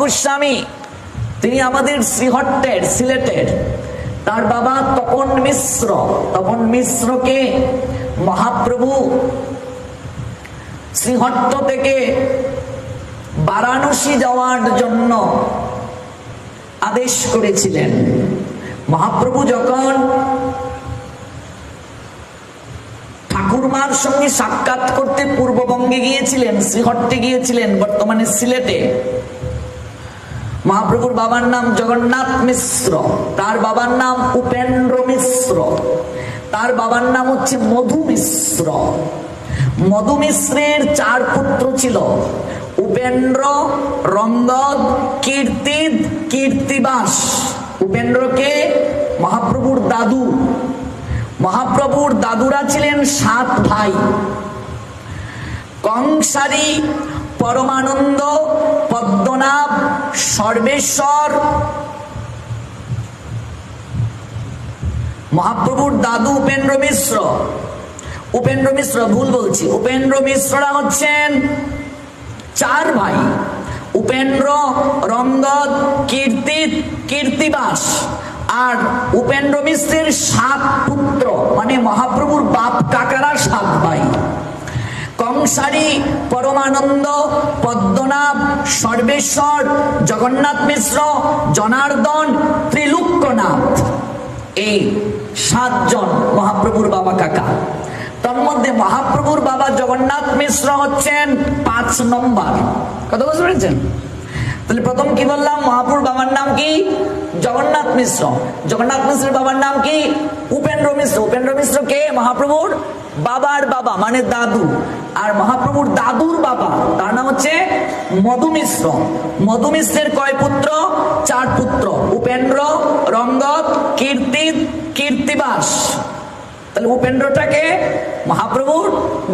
গোস্বামী, তিনি আমাদের শ্রীহট্টের, সিলেটের। তার বাবা তপন মিশ্র। তপন মিশ্রকে মহাপ্রভু শ্রীহট্ট থেকে বারাণসী যাওয়ার জন্য আদেশ করেছিলেন। মহাপ্রভু যখন ঠাকুরমার সঙ্গে সাক্ষাৎ করতে পূর্ববঙ্গে গিয়েছিলেন, শ্রীহট্টে গিয়েছিলেন বর্তমানে সিলেটে মহাপ্রভুর বাবার নাম জগন্নাথ মিশ্র, তার বাবার নাম উপেন্দ্র মিশ্র, তার বাবার নাম হচ্ছে মধু মিশ্র। মধু মিশ্রের চার পুত্র ছিল, উপেন্দ্র, রঙ্গদ, কীর্তিদ, কীর্তিবাস। উপেন্দ্রকে মহাপ্রভুর দাদু। মহাপ্রভুর দাদুরা ছিলেন সাত ভাই। কংসারী, পরমানন্দ পদ্মনাভ, সর্বেশ্বর, মহাপ্রভুর দাদু উপেন্দ্র মিশ্র। উপেন্দ্র মিশ্র, ভুল বলছি। উপেন্দ্র মিশ্ররা হচ্ছেন চার ভাই। উপেন্দ্র রঙ্গদ কীর্তিত, কীর্তিবাস। আর উপেন্দ্র মিশ্রের সাত পুত্র মানে মহাপ্রভুর বাপ কাকারা সাত ভাই। কংসারী পরমানন্দ, পদ্মনাভ, সর্বেশ্বর, জগন্নাথ মিশ্র, জনার্দন ত্রিলোক্যনাথ এই সাতজন মহাপ্রভুর বাবা কাকা। তার মধ্যে মহাপ্রভুর বাবা জগন্নাথ মিশ্র হচ্ছেন পাঁচ নম্বর। কত বুঝতে পেরেছেন তাহলে প্রথম কি বললাম? মহাপুর বাবার নাম কি? জগন্নাথ মিশ্র। জগন্নাথ মিশ্রের বাবার নাম কি? উপেন্দ্র মিশ্র, উপেন্দ্র মিশ্র কে? মহাপ্রভুর বাবার বাবা মানে দাদু। আর মহাপ্রভুর দাদুর বাবা, তার নাম হচ্ছে মধু মিশ্র মধু মিশ্রের কয় পুত্র? চার পুত্র। উপেন্দ্র রঙ্গত কীর্তি, কীর্তিবাস। তাহলে উপেন্দ্রটাকে মহাপ্রভুর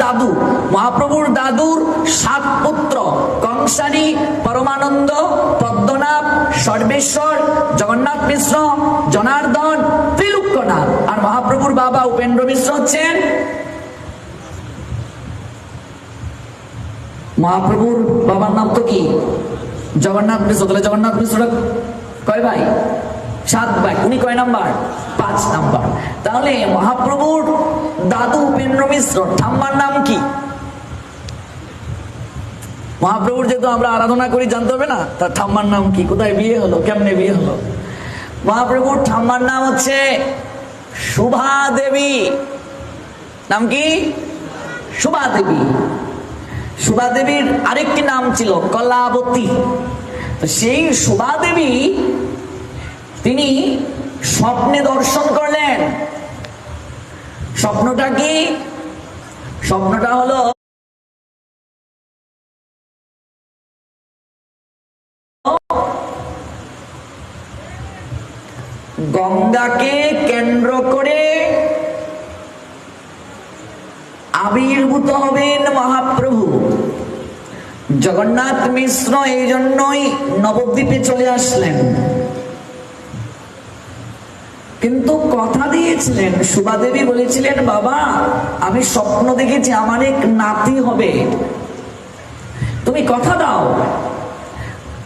দাদু, মহাপ্রভুর দাদুর সাত পুত্র কংসারী পরমানন্দ, পদ্মনাভ, সর্বেশ্বর, জগন্নাথ মিশ্র, জনার্দন ত্রিলোক্যনাথ আর মহাপ্রভুর বাবা উপেন্দ্র মিশ্র হচ্ছেন মহাপ্রভুর বাবার নাম তো কি? জগন্নাথ মিশ্র। তাহলে জগন্নাথ মিশ্র কয় ভাই? সাত ভাই উনি কয় নাম্বার? পাঁচ নাম্বার। তাহলে মহাপ্রভুর দাদু উপেন্দ্র মিশ্র, ঠাম্মার নাম কি? মহাপ্রভুর যেহেতু আমরা আরাধনা করি, জানতে হবে না, তার ঠাম্মার নাম কি? কোথায় বিয়ে হলো? কেমনে বিয়ে হলো? মহাপ্রভুর ঠাম্মার নাম হচ্ছে শুভা দেবী। নাম কি? শুভা দেবী। শুভা দেবীর আরেকটি নাম ছিল কলাবতী। তো সেই শুভা দেবী তিনি স্বপ্নে দর্শন করলেন। স্বপ্নটা কি? স্বপ্নটা হলো গঙ্গাকে কেন্দ্র করে আবির্ভূত হবেন মহাপ্রভু। জগন্নাথ মিশ্র এই জন্যই নবদ্বীপে চলে আসলেন। কিন্তু কথা দিয়েছিলেন সুভাদেবী বলেছিলেন, বাবা, আমি স্বপ্ন দেখেছি আমার এক নাতি হবে। তুমি কথা দাও।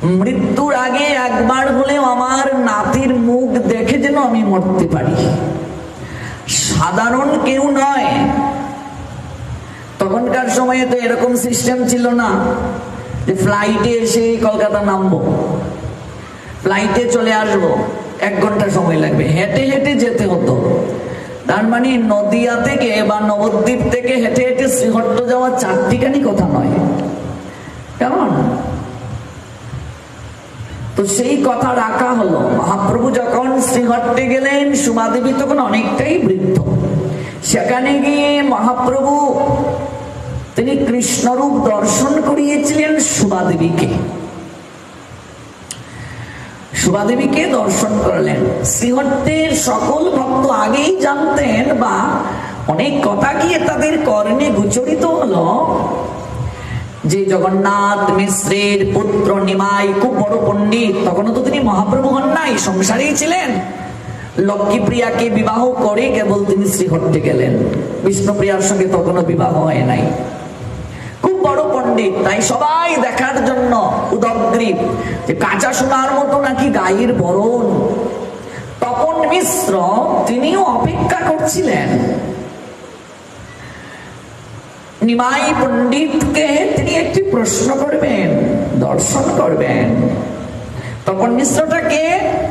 মৃত্যুর আগে একবার হলেও আমার নাতির মুখ দেখে যেন আমি মরতে পারি। সাধারণ কেউ নয়। তখনকার সময়ে তো এরকম সিস্টেম ছিল না যে ফ্লাইটে এসে কলকাতা নামবো। ফ্লাইটে চলে আসব। এক ঘণ্টা সময় লাগবে। হেঁটে হেঁটে যেতে হতো। তার মানে নদিয়া থেকে বা নবদ্বীপ থেকে হেঁটে হেঁটে শ্রীহট্ট যাওয়া চারটিখানি কথা নয়। কেমন? তো সেই কথা রাখা হলো। মহাপ্রভু যখন শ্রীহট্টে গেলেন, সুমাদেবী তখন অনেকটাই বৃদ্ধ। সেখানে গিয়ে মহাপ্রভু তিনি কৃষ্ণরূপ দর্শন করিয়েছিলেন সুমাদেবীকে। সুভাদেবীকে দর্শন করলেন। শ্রীহট্টের সকল ভক্ত আগেই জানতেন বা অনেক কথা গিয়ে তাদের কর্ণে গোচরিত হলো? যে জগন্নাথ মিশ্রের পুত্র নিমাই খুব বড় পণ্ডিত তখনও তো তিনি মহাপ্রভু হন নাই, সংসারেই ছিলেন। লক্ষ্মীপ্রিয়াকে বিবাহ করে কেবল তিনি শ্রীহট্টে গেলেন। বিষ্ণুপ্রিয়ার সঙ্গে তখনও বিবাহ হয় নাই। পণ্ডিত, তাই সবাই দেখার জন্য উদগ্রীব। যে কাঁচা সোনার মতো নাকি গায়ের বরণ। তপন মিশ্র, তিনিও অপেক্ষা করছিলেন। নিমাই পণ্ডিতকে তিনি একটি প্রশ্ন করবেন, দর্শন করবেন। তখন মিশ্রটাকে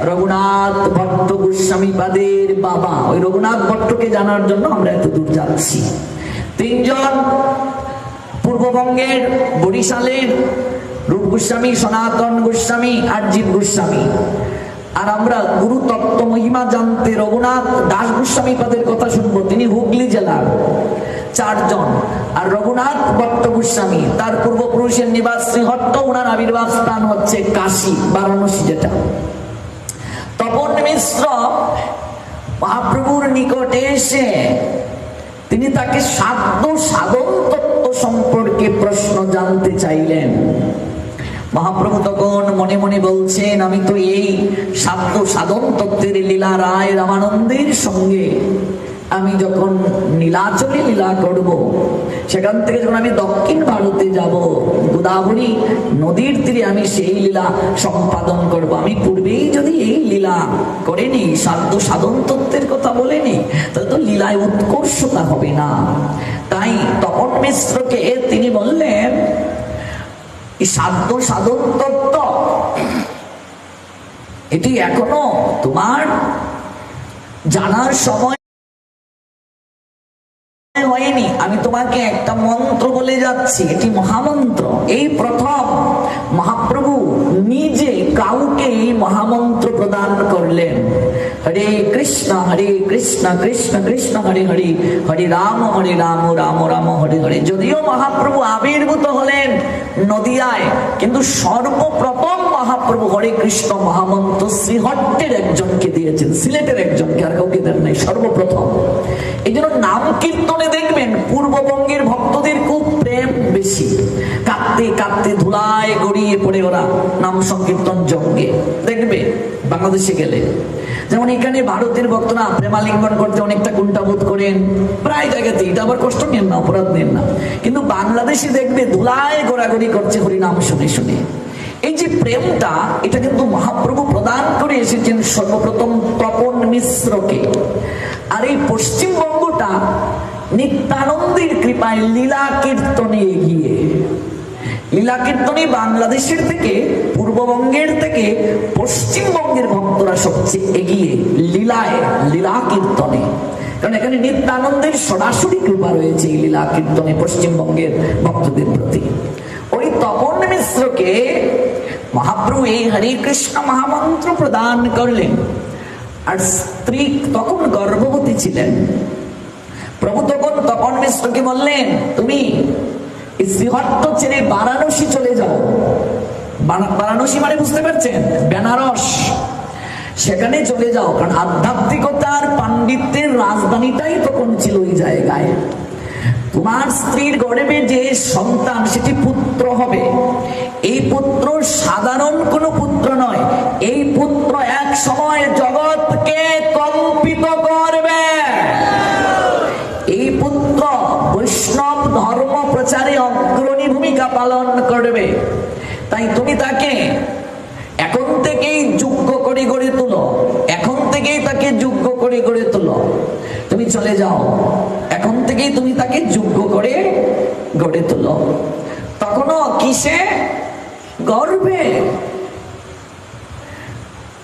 রঘুনাথ ভট্ট গোস্বামী পাদের বাবা, ওই রঘুনাথ ভট্টকে জানার জন্য আমরা এত দূর যাচ্ছি। তিনজন পূর্ববঙ্গের বরিশালের রূপ গোস্বামী সনাতন গোস্বামী আর জীব গোস্বামী। আর আমরা গুরু তত্ত্ব মহিমা জানতে রঘুনাথ দাস গোস্বামী পদের কথা শুনব। তিনি হুগলি জেলার চারজন। আর রঘুনাথ ভট্ট গোস্বামী, তার পূর্বপুরুষের নিবাস শ্রীহট্ট ওনার আবির্ভাব স্থান হচ্ছে কাশী, বারাণসী যেটা। তপন মিশ্র মহাপ্রভুর নিকটে এসে তিনি তাকে সাধ্য সাধন তত্ত্ব সম্পর্কে প্রশ্ন জানতে চাইলেন। মহাপ্রভু তখন মনে মনে বলছেন, আমি তো এই সাধ্য সাধন তত্ত্বের লীলা রায় রামানন্দের সঙ্গে আমি যখন নীলাচলে লীলা করব, সেখান থেকে যখন আমি দক্ষিণ ভারতে যাব, গোদাবরী নদীর তীরে আমি সেই লীলা সম্পাদন করব। আমি পূর্বেই যদি এই লীলা করেনি সাধ্য সাধন তত্ত্বের কথা বলেনি তাহলে তো লীলায় উৎকর্ষতা হবে না। তাই তপন মিশ্রকে তিনি বললেন সাধ্য সাধন তত্ত্ব এটি এখনও তোমার জানার সময় হয়নি। আমি তোমাকে একটা মন্ত্র বলে যাচ্ছি এটি মহামন্ত্র। এই প্রথম মহাপ্রভু নিজে কাউকে এই মহামন্ত্র প্রদান করলেন। হরে কৃষ্ণ হরে কৃষ্ণ কৃষ্ণ কৃষ্ণ, হরে হরে হরে রাম হরে রাম রাম রাম, হরে হরে। যদিও মহাপ্রভু আবির্ভূত হলেন নদিয়ায়, কিন্তু সর্বপ্রথম মহাপ্রভু হরে কৃষ্ণ মহামন্ত শ্রীহট্টের একজনকে দিয়েছেন, সিলেটের একজনকে, আর কাউকে দেন নাই, সর্বপ্রথম। এই জন্য নাম কীর্তনে দেখবেন পূর্ববঙ্গের ভক্তদের খুব প্রেম বেশি। কাঁদতে কাঁদতে ধুলায় গড়িয়ে পড়ে ওরা। নাম সংকীর্তন যজ্ঞে। দেখবে, বাংলাদেশে গেলে। যেমন এখানে ভারতের ভক্তরা প্রেমালিঙ্গন করতে অনেকটা কুণ্ঠাবোধ করেন। প্রায় জায়গাতে এটা আবার কষ্ট নেন না, অপরাধ নেন না। কিন্তু বাংলাদেশে দেখবে, ধুলায় গোড়াগড়ি করছে হরিনাম শুনে শুনে। এই যে প্রেমটা, এটা কিন্তু মহাপ্রভু প্রদান করে এসেছেন সর্বপ্রথম তপন মিশ্রকে। আর এই পশ্চিমবঙ্গটা নিত্যানন্দের কৃপায় লীলা কীর্তনে এগিয়ে। লীলা কীর্তনে বাংলাদেশের থেকে, পূর্ববঙ্গের থেকে, পশ্চিমবঙ্গের ভক্তরা সবচেয়ে এগিয়ে লীলায় লীলা কীর্তনে কারণ এখানে নিত্যানন্দের সরাসরি কৃপা রয়েছে এই লীলা কীর্তনে পশ্চিমবঙ্গের ভক্তদের প্রতি। ওই তপন মিশ্রকে মহাপ্রভু এই হরে কৃষ্ণ মহামন্ত্র প্রদান করলেন। আর স্ত্রী তখন গর্ভবতী ছিলেন। প্রভু তখন তপন মিশ্রকে বললেন, তুমি শ্রীহট্ট ছেড়ে বারাণসী চলে যাও। বারা- বারাণসী মানে বুঝতে পারছেন? বেনারস। সেখানে চলে যাও, কারণ আধ্যাত্মিকতার পাণ্ডিত্যের রাজধানীটাই তখন ছিল ওই জায়গায়। তোমার স্ত্রীর গর্ভে যে সন্তান, সেটি পুত্র হবে। এই পুত্র সাধারণ কোনো পুত্র নয়। এই পুত্র এক সময় জগৎকে কম্পিত করবে এই পুত্র বৈষ্ণব ধর্ম প্রচারে অগ্রণী ভূমিকা পালন করবে তাই তুমি তাকে এখন থেকেই যোগ্য করে গড়ে তুলো। এখন থেকেই তাকে যোগ্য করে গড়ে তুলো। তুমি চলে যাও। এখন থেকেই তুমি তাকে যোগ্য করে, গড়ে তুলো। তখনও কিসে? গর্বে।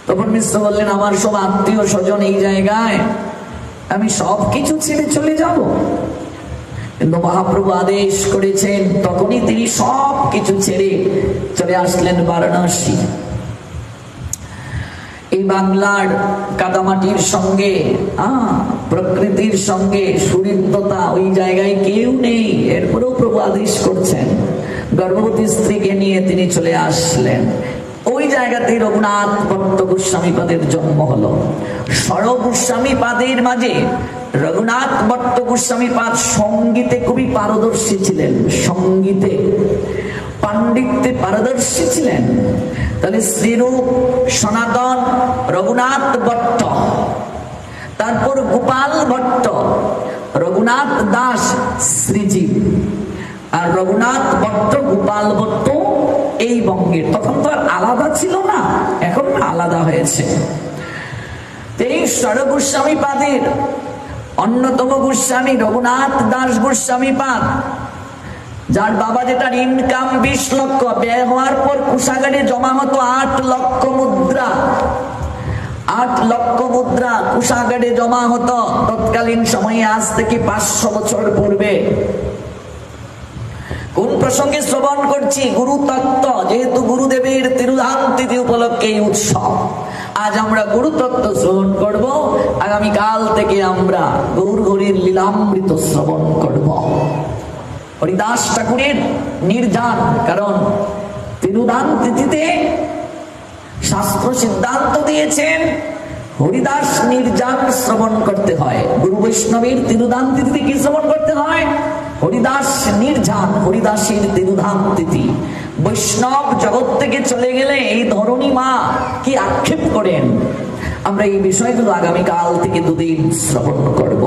তখন মিশ্র বললেন, আমার সব আত্মীয় স্বজন এই জায়গায়। আমি সব কিছু ছেড়ে চলে যাব। কিন্তু মহাপ্রভু আদেশ করেছেন, তখনই তিনি সব কিছু ছেড়ে চলে আসলেন বারাণসী। বাংলার কাদামাটির সঙ্গে প্রকৃতির সঙ্গে সুহৃদতা ওই জায়গায় কেউ নেই। এরপরেও প্রভু আদেশ করছেন। গর্ভবতী স্ত্রীকে নিয়ে তিনি চলে আসলেন। ওই জায়গাতেই রঘুনাথ ভট্ট গোস্বামী পাদের জন্ম হলো। সর গোস্বামী পাদের মাঝে রঘুনাথ ভট্ট গোস্বামী পাদ সঙ্গীতে খুবই পারদর্শী ছিলেন। সঙ্গীতে, পাণ্ডিত্যে পারদর্শী ছিলেন। তাহলে শ্রীরূপ সনাতন রঘুনাথ ভট্ট, তারপর গোপাল ভট্ট, রঘুনাথ দাস শ্রীজীব আর রঘুনাথ ভট্ট, গোপাল ভট্ট এই বঙ্গের। তখন তো আর আলাদা ছিল না, এখন আলাদা হয়েছে। এই ষড় গোস্বামী পাদের অন্যতম গোস্বামী রঘুনাথ দাস গোস্বামী পাদ যার বাবা যেটার ইনকাম বিশ লক্ষ, ব্যয় হওয়ার পর কুষাগারে জমা হতো আট লক্ষ মুদ্রা। আট লক্ষ মুদ্রা কুষাগারে জমা হতো। তৎকালীন সময়ে আজ থেকে পাঁচশো বছর পূর্বে। কোন প্রসঙ্গে শ্রবণ করছি? গুরু তত্ত্ব, যেহেতু গুরুদেবের তিরুধান তিথি উপলক্ষে এই উৎসব। আজ আমরা গুরু তত্ত্ব শ্রবণ করব। আগামী কাল থেকে আমরা গৌর ঘড়ির লীলামৃত শ্রবণ করব। হরিদাস ঠাকুরের নির্যান, কারণ তিরুধান তিথিতে শাস্ত্র সিদ্ধান্ত দিয়েছেন, হরিদাস নির্যান শ্রবণ করতে হয়। গুরু বৈষ্ণবের তিরুধান তিথিতে কি শ্রবণ করতে হয়? হরিদাস নির্যান, হরিদাসের তিরুধান তিথি। বৈষ্ণব জগৎ থেকে চলে গেলে এই ধরণী মা কি আক্ষেপ করেন? আমরা এই বিষয়গুলো আগামীকাল থেকে দুদিন শ্রবণ করব।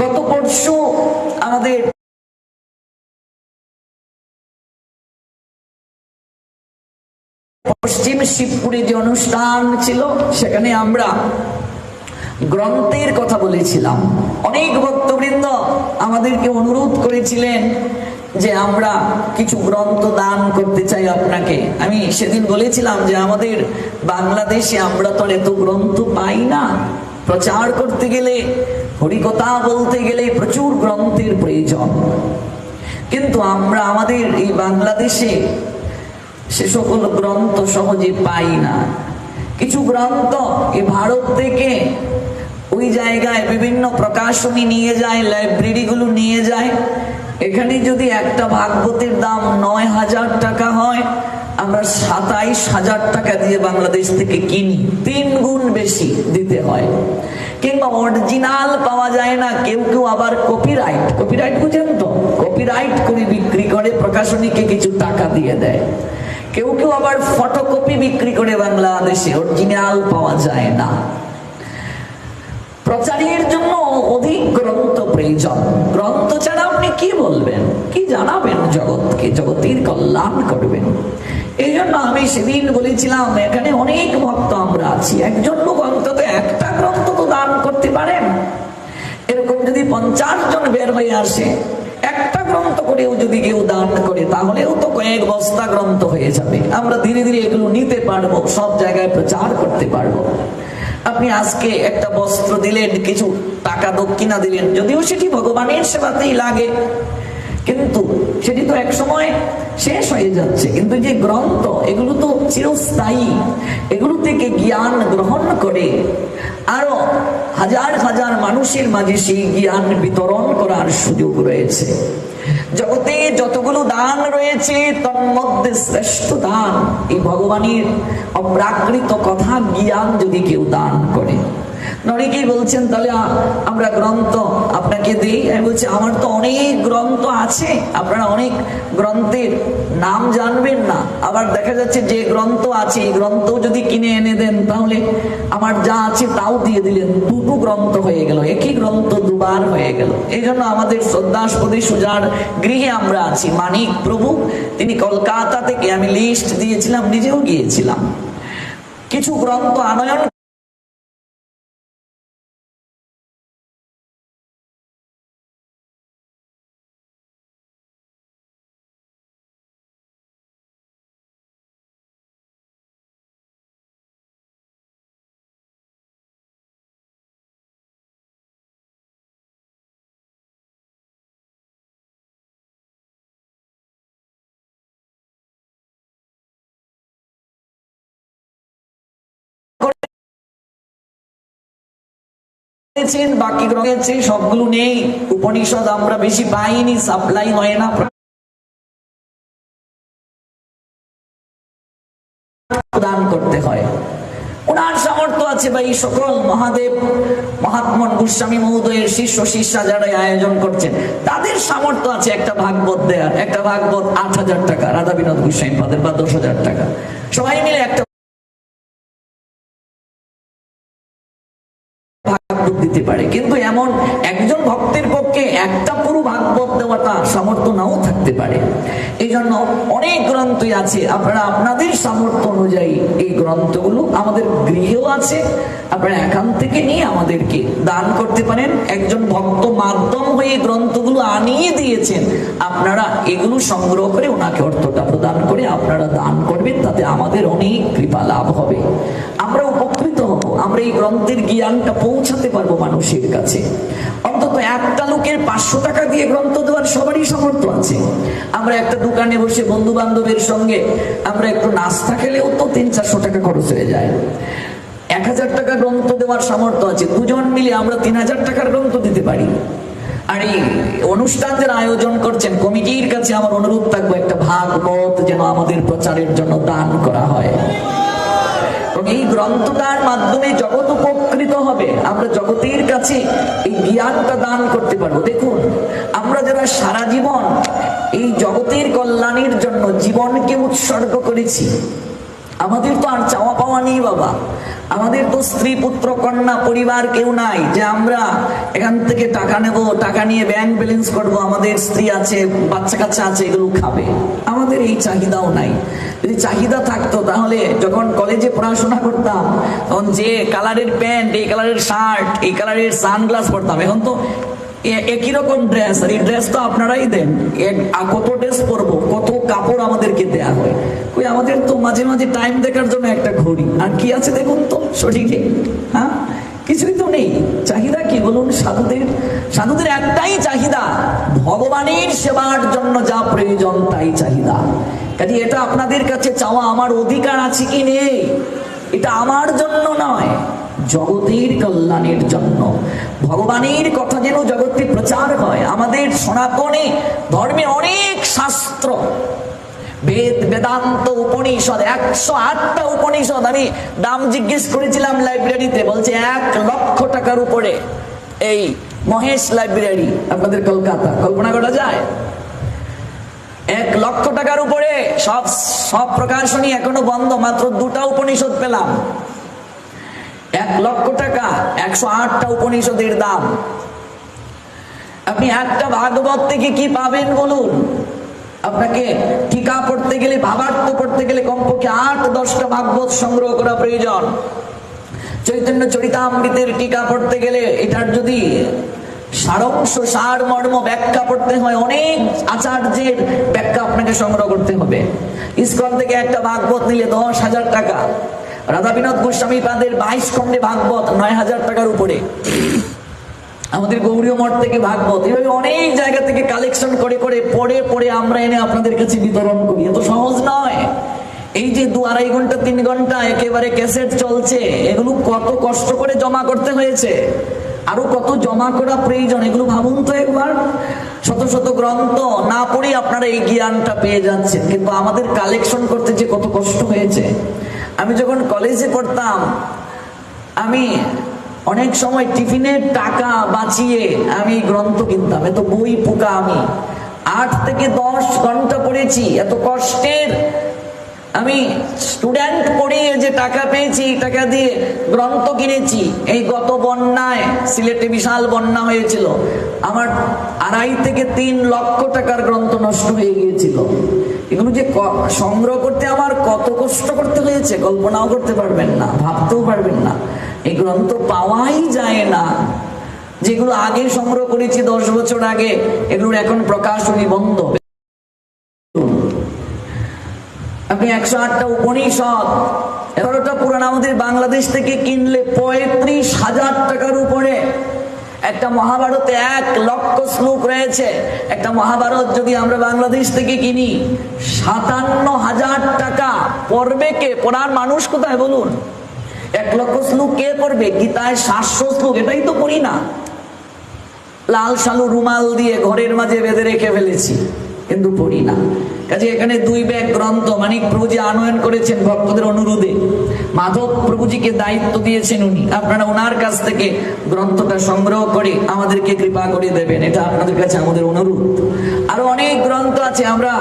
গত পরশু আমাদের পশ্চিম শিবপুরে যে অনুষ্ঠান ছিল, সেখানে আমরা গ্রন্থের কথা বলেছিলাম। অনেক ভক্তবৃন্দ আমাদেরকে অনুরোধ করেছিলেন যে আমরা কিছু গ্রন্থ দান করতে চাই আপনাকে। আমি সেদিন বলেছিলাম যে আমাদের বাংলাদেশে আমরা তো এত গ্রন্থ পাই না। প্রচার করতে গেলে হরিকথা বলতে গেলে প্রচুর গ্রন্থের প্রয়োজন। কিন্তু আমরা আমাদের এই বাংলাদেশে সে সকল গ্রন্থ সহজে পাই না। কিছু গ্রন্থ এ ভারত থেকে ওই জায়গায় বিভিন্ন প্রকাশনী নিয়ে যায়, লাইব্রেরিগুলো নিয়ে যায়। এখানে যদি একটা ভাগবতের দাম নয় হাজার টাকা হয় আমরা সাতাইশ হাজার টাকা দিয়ে বাংলাদেশ থেকে কিনি। তিন গুণ বেশি দিতে হয়। কিংবা অরিজিনাল পাওয়া যায় না, কেউ কেউ আবার কপিরাইট কপিরাইট বুঝেন তো? কপিরাইট করে বিক্রি করে, প্রকাশনীকে কিছু টাকা দিয়ে দেয়। কেউ কেউ আবার ফটোকপি বিক্রি করে বাংলাদেশে অরিজিনাল পাওয়া যায় না। প্রচারের জন্য অধিক গ্রন্থ প্রয়োজন। গ্রন্থ কি বলবেন? কি জানাবেন জগৎকে? জগতের কল্যাণ করবেন। এই জন্য আমি সেদিন বলেছিলাম, এখানে অনেক ভক্ত আমরা আছি। একজন লোক অন্তত একটা গ্রন্থ তো দান করতে পারেন। এরকম যদি পঞ্চাশ জন বের হয়ে আসে, একটা গ্রন্থ করেও যদি কেউ দান করে, তাহলেও তো কয়েক বস্তা গ্রন্থ হয়ে যাবে। আমরা ধীরে ধীরে এগুলো নিতে পারব, সব জায়গায় প্রচার করতে পারব। আপনি আজকে একটা বস্ত্র দিলেন, কিছু টাকা দক্ষিণা দিলেন। যদিও সেটি ভগবানের সেবাতেই লাগে, কিন্তু সেটি তো এক সময় শেষ হয়ে যাচ্ছে। কিন্তু যে গ্রন্থ, এগুলো তো চিরস্থায়ী, এগুলো থেকে জ্ঞান গ্রহণ করে আরও হাজার হাজার মানুষের মাঝে সেই জ্ঞান বিতরণ করার সুযোগ রয়েছে। জগতে যতগুলো দান রয়েছে তন্মধ্যে শ্রেষ্ঠ দান এই ভগবানের অপ্রাকৃত কথা জ্ঞান যদি কেউ দান করে। বলছেন, তাহলে আমরা গ্রন্থ আপনাকে দিই। আমি বলছি, আমার তো অনেক গ্রন্থ আছে, আপনারা অনেক গ্রন্থের নাম জানবেন না। আবার দেখা যাচ্ছে যে গ্রন্থ আছে, এই গ্রন্থ যদি কিনে এনে দেন, তাহলে আমার যা আছে তাও দিয়ে দিলেন। দুটো গ্রন্থ হয়ে গেল, একই গ্রন্থ দুবার হয়ে গেল। এই জন্য আমাদের শ্রদ্ধাস্পদী সুজার গৃহে আমরা আছি। মানিক প্রভু, তিনি কলকাতা থেকে আমি লিস্ট দিয়েছিলাম, নিজেও গিয়েছিলাম। কিছু গ্রন্থ আনয়ন করেছেন, বাকি রয়েছে সবগুলো নেই। উপনিষদ আমরা বেশি পাইনি সাপ্লাই হয় না। প্রদান করতে হয়। ওনার সামর্থ্য আছে বা এই সকল মহাদেব, মহাত্মন গোস্বামী মহোদয়ের শিষ্য শিষ্যা যারা আয়োজন করছেন, তাদের সামর্থ্য আছে একটা ভাগবত দেয়ার। একটা ভাগবত আট হাজার টাকা, রাধা বিনোদ গোস্বামী পাদের বা দশ হাজার টাকা। সবাই মিলে একটা ভাগবত দিতে পারে। কিন্তু এমন একজন ভক্তের পক্ষে একটা পুরো ভাগবত দেওয়াটা সামর্থ্য নাও থাকতে পারে। এই জন্য অনেক গ্রন্থই আছে। আপনারা আপনাদের সামর্থ্য অনুযায়ী এই গ্রন্থগুলো আমাদের গৃহেও আছে। আপনারা এখান থেকে নিয়ে আমাদেরকে দান করতে পারেন। একজন ভক্ত মাধ্যম হয়ে গ্রন্থগুলো আনিয়ে দিয়েছেন। আপনারা এগুলো সংগ্রহ করে ওনাকে অর্থটা প্রদান করে আপনারা দান করবেন। তাতে আমাদের অনেক কৃপা লাভ হবে। আমরা উপকৃত হব। আমরা এই গ্রন্থের জ্ঞানটা পৌঁছাতে পারব মানুষের কাছে। অন্তত একটা লোকের পাঁচশো টাকা দিয়ে গ্রন্থ দেওয়ার সবারই সামর্থ্য আছে। আমরা একটা দোকানে বসে বন্ধু বান্ধবের সঙ্গে আমরা একটু নাস্তা খেলেও তো তিন চারশো টাকা খরচ হয়ে যায়। এক হাজার টাকা গ্রন্থ দেওয়ার সামর্থ্য আছে। দুজন মিলে আমরা তিন হাজার টাকার গ্রন্থ দিতে পারি। আর এই অনুষ্ঠান যারা আয়োজন করছেন কমিটির কাছে আমার অনুরোধ থাকব একটা ভাগ ভাগবত যেন আমাদের প্রচারের জন্য দান করা হয়। গ্রন্থটার মাধ্যমে জগৎ উপকৃত হবে। আমরা জগতের কাছে এই জ্ঞানটা দান করতে পারব। দেখুন, আমরা যারা সারা জীবন এই জগতের কল্যাণের জন্য জীবনকে উৎসর্গ করেছি আমাদের তো আর চাওয়া পাওয়া নেই বাবা। আমাদের তো স্ত্রী, পুত্র, কন্যা, পরিবার কেউ নাই। যে আমরা এখান থেকে টাকা নেব, টাকা নিয়ে ব্যাংক ব্যালেন্স করব, আমাদের স্ত্রী আছে, বাচ্চা কাচ্চা আছে, এগুলো খাবে। আমাদের এই চাহিদাও নাই। যদি চাহিদা থাকতো তাহলে যখন কলেজে পড়াশোনা করতাম, তখন যে কালারের প্যান্ট এই কালারের শার্ট এই কালারের সানগ্লাস পরতাম। এখন তো একই রকম ড্রেস আর এই ড্রেস তো আপনারাই দেন। কত ড্রেস পরবো? কত কাপড় আমাদেরকে দেয়া হয়? ওই আমাদের তো মাঝে মাঝে টাইম দেখার জন্য একটা ঘড়ি। আর কি আছে দেখুন তো শরীরে হ্যাঁ? কিছুই তো নেই। চাহিদা কি বলুন? সাধুদের সাধুদের একটাই চাহিদা, ভগবানের সেবার জন্য যা প্রয়োজন তাই চাহিদা। কাজে এটা আপনাদের কাছে চাওয়া, আমার অধিকার আছে কি নেই? এটা আমার জন্য নয়। জগতের কল্যাণের জন্য। ভগবানের কথা যেন জগতে প্রচার হয়, আমাদের সনাতনে ধর্মে অনেক শাস্ত্র। বেদ, বেদান্ত উপনিষদ, একশো আটটা উপনিষদ আমি দাম জিজ্ঞেস করেছিলাম লাইব্রেরিতে, বলছে এক লক্ষ টাকার উপরে। এই মহেশ লাইব্রেরি, আপনাদের কলকাতা, কল্পনা করা যায়? এক লক্ষ টাকার উপরে, সব সব প্রকাশনী এখনও বন্ধ, মাত্র দুটা উপনিষদ পেলাম। এক লক্ষ টাকা, একশো আটটা উপনিষদের দাম। আপনি একটা ভাগবত থেকে কি পাবেন বলুন? আপনাকে টিকা পড়তে গেলে, ভাবার্থ পড়তে গেলে কমপক্ষে আট, দশটা ভাগবত সংগ্রহ করা প্রয়োজন। চৈতন্য চরিতামৃতের টিকা পড়তে গেলে এটার যদি সারংশ সার মর্ম ব্যাখ্যা পড়তে হয়, অনেক আচার্যের ব্যাখ্যা আপনাকে সংগ্রহ করতে হবে। ইস্কন থেকে একটা ভাগবত নিলে দশ হাজার টাকা। রাধা বিনোদ গোস্বামী পাদের বাইশ খণ্ডে ভাগবত, নয় হাজার টাকার উপরে। আমাদের গৌরীয় মঠ থেকে ভাগবত। এভাবে অনেক জায়গা থেকে কালেকশন করে করে, পড়ে পড়ে আমরা এনে আপনাদের কাছে বিতরণ করি। এত সহজ নয়। এই যে দু আড়াই ঘণ্টা, তিন ঘণ্টা একেবারে ক্যাসেট চলছে, এগুলো কত কষ্ট করে জমা করতে হয়েছে? আরও কত জমা করা প্রয়োজন, এগুলো ভাবুন তো একবার। শত শত গ্রন্থ না পড়ে আপনারা এই জ্ঞানটা পেয়ে যাচ্ছেন, কিন্তু আমাদের কালেকশন করতে যে কত কষ্ট হয়েছে। আমি যখন কলেজে পড়তাম, আমি অনেক সময় টিফিনের টাকা বাঁচিয়ে আমি গ্রন্থ কিনতাম। এত বই পোকা আমি। আট থেকে দশ ঘণ্টা পড়েছি, এত কষ্টের। আমি স্টুডেন্ট পড়িয়ে যে টাকা পেয়েছি এই টাকা দিয়ে গ্রন্থ কিনেছি, এই গত বন্যায় সিলেটে বিশাল বন্যা হয়েছিল। আমার আড়াই থেকে তিন লক্ষ টাকার গ্রন্থ নষ্ট হয়ে গিয়েছিল। এগুলো যে সংগ্রহ করতে কত কষ্ট করতে হয়েছে, কল্পনাও করতে পারবেন না, ভাবতেও পারবেন না। এই গ্রন্থ পাওয়াই যায় না। যেগুলো আগে সংগ্রহ করেছি দশ বছর আগে, এগুলোর এখন প্রকাশনী বন্ধ। আপনি একশো আটটা উপনিষদ, এগারোটা পুরাণ আমাদের বাংলাদেশ থেকে কিনলে পঁয়ত্রিশ হাজার টাকার উপরে। একটা মহাভারতে এক লক্ষ শ্লোক রয়েছে। একটা মহাভারত যদি আমরা বাংলাদেশ থেকে কিনি, সাতান্ন হাজার টাকা পড়বে কে? পড়ার মানুষ কোথায় বলুন? এক লক্ষ শ্লোক কে পড়বে? গীতায় সাতশো শ্লোক, এটাই তো পড়ি না। লাল সালু রুমাল দিয়ে ঘরের মাঝে বেঁধে রেখে ফেলেছি। কিন্তু পড়ি না। কাজে এখানে দুই ব্যাগ গ্রন্থ, মানিক প্রভুজি আনয়ন করেছেন ভক্তদের অনুরোধে। মাধব প্রভুজিকে দায়িত্ব দিয়েছেন উনি। আপনারা ওনার কাছ থেকে গ্রন্থটা সংগ্রহ করে আমাদেরকে কৃপা করে দেবেন। এটা আপনাদের কাছে আমাদের অনুরোধ। আরও অনেক গ্রন্থ আছে, আমরা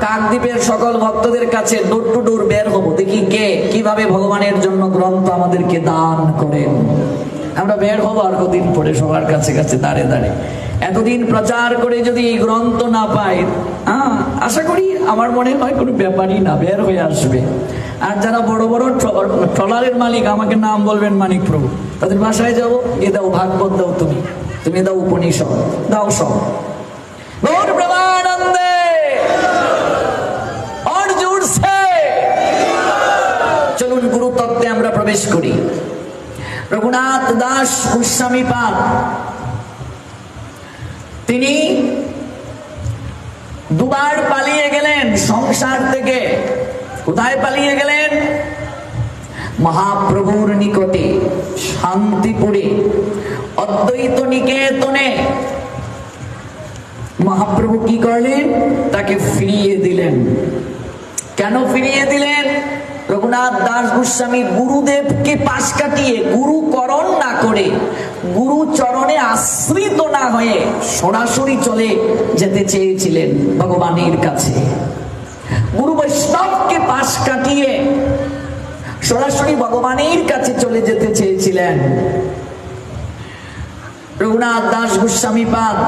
কাকদ্বীপের সকল ভক্তদের কাছে ডোর টু ডোর বের হব। দেখি কে কীভাবে ভগবানের জন্য গ্রন্থ আমাদেরকে দান করেন। আমরা বের হব আর কদিন পরে সবার কাছে কাছে দাঁড়ে দাঁড়ে। এতদিন প্রচার করে যদি এই গ্রন্থ না পাই হ্যাঁ আশা করি আমার মনে হয় কোনো ব্যাপারই না, বের হয়ে আসবে। আর যারা বড় বড় ট্রলারের মালিক, আমাকে নাম বলবেন মানিক প্রভু। তাদের বাসায় যাব, এ দাও ভাগবত দাও তুমি। তুমি দাও উপনিষদ, দাও সব। গৌর প্রেমানন্দে অর্জুর চলুন গুরুতত্ত্বে আমরা প্রবেশ করি। রঘুনাথ দাস গোস্বামী পাল। তিনি দুবার পালিয়ে গেলেন সংসার থেকে। কোথায় পালিয়ে গেলেন? মহাপ্রভুর নিকটে, শান্তিপুরে, অদ্বৈত নিকেতনে। মহাপ্রভু কি করলেন? তাকে ফিরিয়ে দিলেন। কেন ফিরিয়ে দিলেন? রঘুনাথ দাস গোস্বামী গুরুদেবকে পাশ কাটিয়ে গুরুকরণ না করে গুরু চরণে আশ্রিত না হয়ে সরাসরি চলে যেতে চেয়েছিলেন ভগবানের কাছে। গুরু বৈষ্ণবকে পাশ কাটিয়ে সরাসরি ভগবানের কাছে চলে যেতে চেয়েছিলেন। রঘুনাথ দাস গোস্বামী পাদ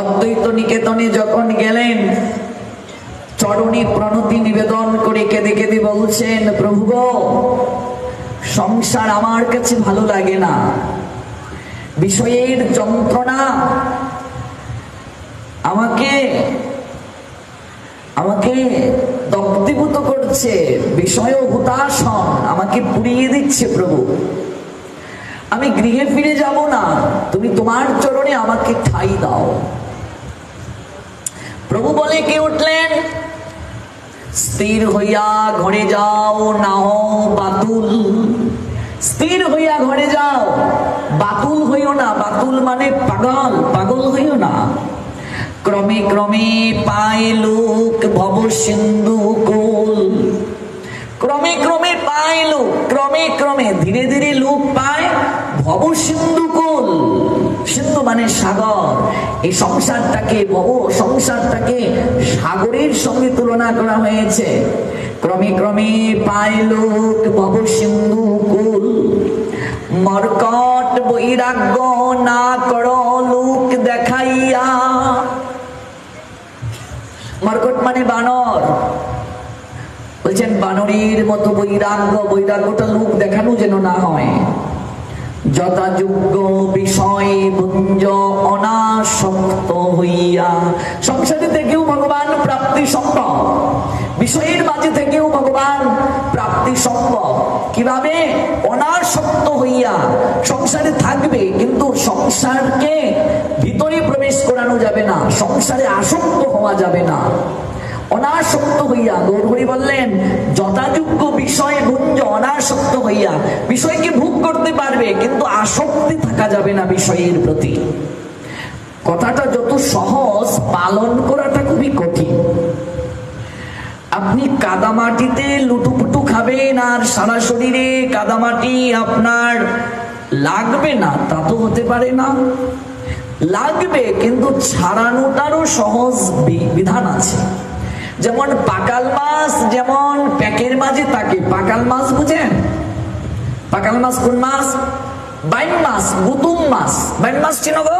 অদ্বৈত নিকেতনে যখন গেলেন চরণে প্রণতি নিবেদন করে কেঁদে কেঁদে বলছেন প্রভু সংসার আমার কাছে ভালো লাগে না। বিষয়ের যন্ত্রণা আমাকে আমাকে দগ্ধীভূত করছে। বিষয় হুতাশন আমাকে পুড়িয়ে দিচ্ছে প্রভু। আমি গৃহে ফিরে যাব না, তুমি তোমার চরণে আমাকে ঠাই দাও। প্রভু বলে কে উঠলেন? স্থির হইয়া ঘরে যাও না হও বাতুল। স্থির হইয়া ঘরে যাও। বাতুল হইও না, বাতুল মানে পাগল পাগল হইও না। ক্রমে ক্রমে পায় লোক ভব সিন্ধু কোল ক্রমে ক্রমে পায় লোক, ক্রমে ক্রমে ধীরে ধীরে লোক পায় ভব সিন্ধু কোল সিন্ধু মানে সাগর, এই সংসারটাকে ভব সংসারটাকে সাগরের সঙ্গে তুলনা করা হয়েছে। ক্রমে ক্রমে পায় ভব সিন্ধু কুল, মরকট, বৈরাগ্য না কর লোক দেখাইয়া। মরকট মানে বানর। বলছেন, বানরের মতো বৈরাগ্য, বৈরাগ্যটা লোক দেখানো যেন না হয়। যথাযোগ্য বিষয় ভুঞ্জ অনাসক্ত হইয়া। সংসারে থেকেও ভগবান প্রাপ্তি সম্ভব। বিষয়ের মাঝে থেকেও ভগবান প্রাপ্তি সম্ভব। কীভাবে? অনাসক্ত হইয়া। সংসারে থাকবে, কিন্তু সংসারকে ভিতরে প্রবেশ করানো যাবে না, সংসারে আসক্ত হওয়া যাবে না। অনাসক্ত হইয়া, গৌরহরি বললেন, যথাযোগ্য বিষয় হইয়া বিষয়কে ভোগ করতে পারবে, কিন্তু আসক্তি থাকা যাবে না বিষয়ের প্রতি। কথাটা যত সহজ, পালন করাটা খুবই কঠিন। আপনি কাদামাটিতে লুটুপুটু খাবেন আর সারা শরীরে কাদামাটি আপনার লাগবে না, তা তো হতে পারে না। লাগবে, কিন্তু ছাড়ানোটারও সহজ বিধান আছে। যেমন পাকাল মাছ, যেমন প্যাকের মাঝে থাকে। পাকাল মাছ বুঝেন? পাকাল মাছ কোন মাছ, বাইন মাছ, গুতুম মাছ। বাইন মাছ চিনো গো?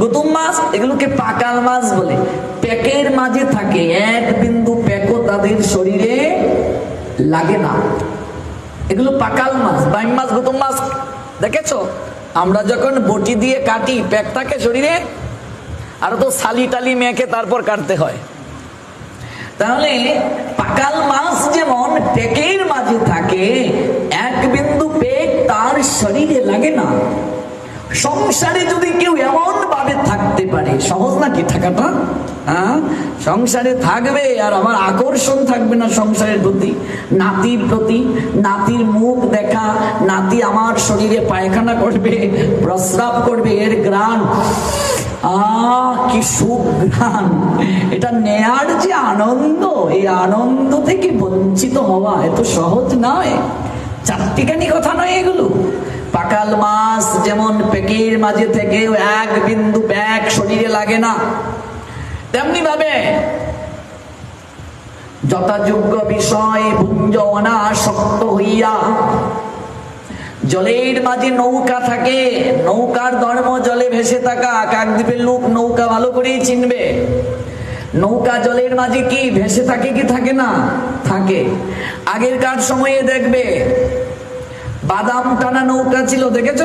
গুতুম মাছ, এগুলোকে পাকাল মাছ বলে। প্যাকের মাঝে থাকে, এক বিন্দু প্যাকও তাদের শরীরে লাগে না। এগুলো পাকাল মাছ, বাইন মাছ, গুতুম মাছ। দেখেছ? আমরা যখন বটি দিয়ে কাটি প্যাক থাকে শরীরে, আর তো সালি টালি মেখে তারপর কাটতে হয়। তাহলে পাকাল মাছ যেমন পেকের মাঝে থাকে, এক পেক তার শরীরে লাগে না। সংসারে যদি কেউ এমন ভাবে থাকতে পারে, সহজ নাকি থাকাটা? হ্যাঁ? সংসারে থাকবে আর আমার আকর্ষণ থাকবে না সংসারের প্রতি। নাতির প্রতি, নাতির মুখ দেখা, নাতি আমার শরীরে পায়খানা করবে, প্রস্রাব করবে, এর গ্রাণ। কি সুঘ্রাণ এটা নেয়ার যে আনন্দ, এই আনন্দ থেকে বঞ্চিত হওয়া এত সহজ নয়। চারটিখানি কথা নয় এগুলো। পাকাল মাছ যেমন পেকের মাঝে থেকে এক বিন্দু ব্যাগ শরীরে লাগে না তেমনি ভাবে যথাযোগ্য বিষয় ভুঞ্জ অনাসক্ত হইয়া জলের মাঝে নৌকা থাকে, নৌকার ধর্ম জলে ভেসে থাকা, কাকদ্বীপের লোক নৌকা ভালো করেই চিনবে। নৌকা জলের মাঝে কি ভেসে থাকে কি থাকে না? থাকে। আগেরকার সময়ে দেখবে, বাদাম টানা নৌকা ছিল, দেখেছ?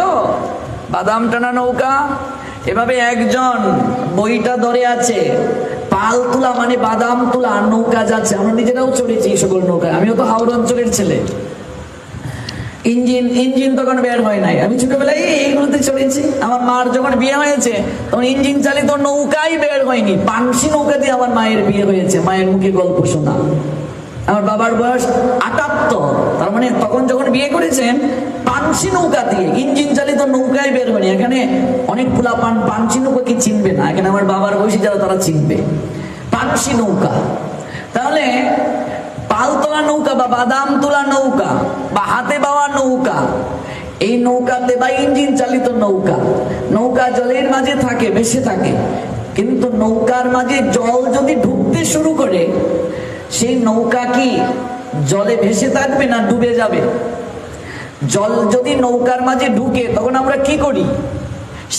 বাদাম টানা নৌকা। এভাবে একজন বইটা ধরে আছে, পাল তোলা মানে বাদাম তোলা নৌকা যাচ্ছে। আমরা নিজেরাও চড়েছি সকল নৌকায়। আমিও তো হাওড় অঞ্চলের ছেলে। ইঞ্জিন ইঞ্জিন তখন বের হয় নাই। আমি ছোটবেলায় এইগুলোতে চড়েছি আমার মার যখন বিয়ে হয়েছে, তখন ইঞ্জিন চালিত নৌকাই বের হয়নি। পানসি নৌকা দিয়ে আমার মায়ের বিয়ে হয়েছে। মায়ের মুখে গল্প শোনা। আমার বাবার বয়স আটাত্তর। তার মানে তখন যখন বিয়ে করেছেন, পানসি নৌকা দিয়ে, ইঞ্জিন চালিত নৌকায় বের হয়নি। এখানে অনেক পোলা পান পানসি নৌকা কি চিনবে না। এখানে আমার বাবার বয়সী যারা, তারা চিনবে। পানসি নৌকা। তাহলে পাল তোলা নৌকা বা বাদাম তোলা নৌকা বা হাতে বাওয়া নৌকা। এই নৌকাতে বা ইঞ্জিন চালিত নৌকা। নৌকা জলের মাঝে থাকে, ভেসে থাকে। কিন্তু নৌকার মাঝে জল যদি ঢুকতে শুরু করে, সেই নৌকা কি জলে ভেসে থাকবে না ডুবে যাবে? জল যদি নৌকার মাঝে ঢুকে, তখন আমরা কি করি?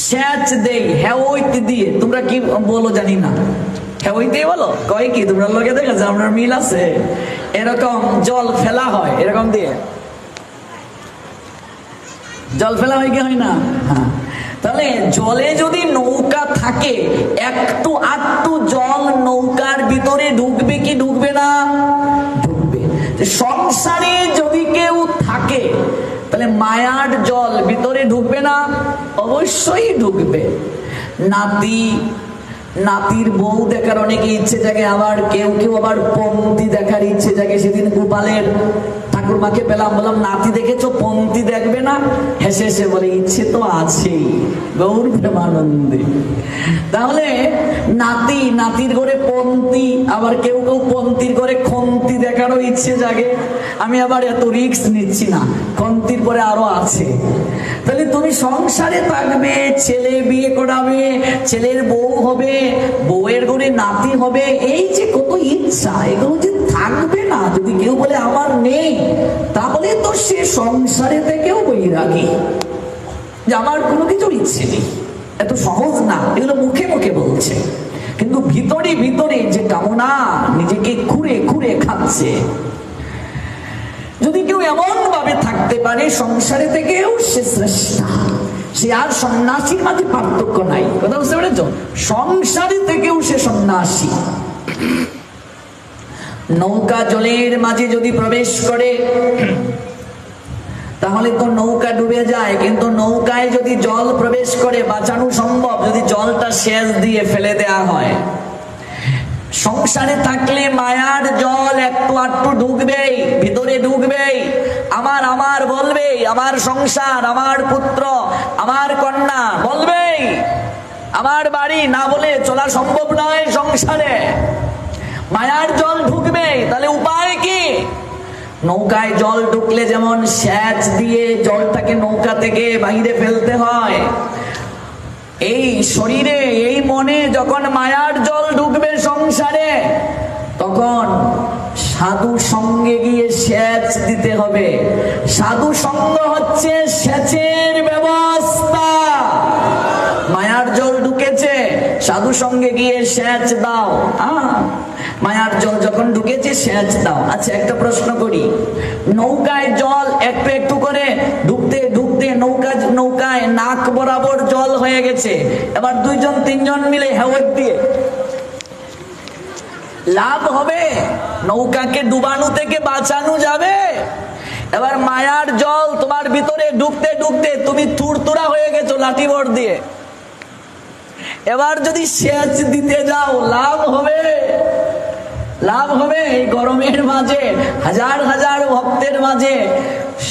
সেচ দেই, হ্যাওইতে দিয়ে। তোমরা কি বলো জানি না। হ্যাঁ হ্যাওইতে বলো? কয় কি? তোমরা লোকে দেখেছ, আপনার মিল আছে? এরকম জল ফেলা হয়, এরকম দিয়ে। জল ফেলা হয় কি হয় না? হ্যাঁ। তাহলে জলে যদি নৌকা থাকে, একটু আটটু জল নৌকার ভিতরে ঢুকবে কি ঢুকবে না? ঢুকবে। সংসারে যদি কেউ থাকে, তাহলে মায়ার জল ভিতরে ঢুকবে না? অবশ্যই ঢুকবে। নাতি, নাতির বউ দেখার অনেকে ইচ্ছে থাকে আবার কেউ কেউ আবার পন্থী দেখার জাগে সেদিন গোপালের ঠাকুরমাকে পেলাম বললাম, নাতি দেখেছ? পন্থী দেখবে না? হেসে হেসে বলে, ইচ্ছে তো আছেই, গৌর প্রেমানন্দে তাহলে নাতি, নাতির ঘরে পন্থী, আবার কেউ কেউ পন্থীর ঘরে খন্তি দেখারও ইচ্ছে জাগে। আমি আবার এত রিস্ক নিচ্ছি না, খন্তির পরে আরও আছে। তাহলে তুমি সংসারে থাকবে, ছেলে বিয়ে করাবে, ছেলের বউ হবে, বউয়ের ঘরে নাতি হবে, এই যে কত ইচ্ছা, এগুলো যে থাকবে না, যদি কেউ বলে আমার নেই, তাহলে তো সে সংসারে থেকেও বৈরাগী যে আমার কোনো কিছু ইচ্ছে নেই। এত সহজ না, এগুলো মুখে মুখে বলছে। কিন্তু ভিতরে ভিতরে যে কামনা নিজেকে খুঁড়ে খুঁড়ে খাচ্ছে, যদি কেউ এমন ভাবে থাকতে পারে, সংসারে থেকেও সে শ্রেষ্ঠা। সে আর সন্ন্যাসীর মাঝে পার্থক্য নাই। কথা বুঝতে পেরেছ? সংসারে থেকেও সে সন্ন্যাসী। নৌকা জলের মাঝে যদি প্রবেশ করে, তাহলে তো নৌকা ডুবে যায়। কিন্তু নৌকায় যদি জল প্রবেশ করে, বাঁচানো সম্ভব যদি জলটা সেচ দিয়ে ফেলে দেয়া হয়। সংসারে থাকলে মায়ার জল একটু আটটু ঢুকবেই ভিতরে ঢুকবেই আমার আমার বলবেই, আমার সংসার, আমার পুত্র, আমার কন্যা বলবেই, আমার বাড়ি না বলে চলা সম্ভব নয় সংসারে। মায়ার জল ঢুকবে তাহলে উপায় কি? নৌকায় জল ঢুকলে যেমন সেচ দিয়ে জলটাকে নৌকা থেকে বাইরে ফেলতে হয় এই শরীরে এই মনে যখন মায়ার জল ঢুকবে সংসারে তখন সাধু সঙ্গে গিয়ে সেচ দিতে হবে। সাধু সঙ্গ হচ্ছে সেচের ব্যবস্থা। মায়ার জল ঢুকেছে সাধু সঙ্গে গিয়ে সেচ দাও। আহ, মায়ার জল যখন ঢুকেছে সেচ দাও আচ্ছা একটা প্রশ্ন করি। নৌকায় জল একটু একটু করে ঢুকতে ঢুকতে নৌকা, নৌকায় নাক বরাবর জল হয়ে গেছে। এবার দুইজন, তিনজন মিলে হেওয়ার দিয়ে। লাভ হবে? নৌকাকে ডুবানো থেকে বাঁচানো যাবে? এবার মায়ার জল তোমার ভিতরে ডুবতে ডুবতে তুমি তুরতুরা হয়ে গেছো লাঠি ভর দিয়ে। এবার যদি সেচ দিতে যাও, লাভ হবে? লাভ হবে এই গরমের মাঝে, হাজার হাজার ভক্তের মাঝে।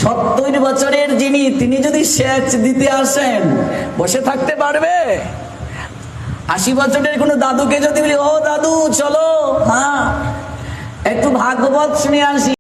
সত্তর বছরের যিনি, তিনি যদি সেচ দিতে আসেন, বসে থাকতে পারবে? আশি বছরের কোনো দাদুকে যদি বলি, ও দাদু, চলো হ্যাঁ একটু ভাগবত শুনে আসি।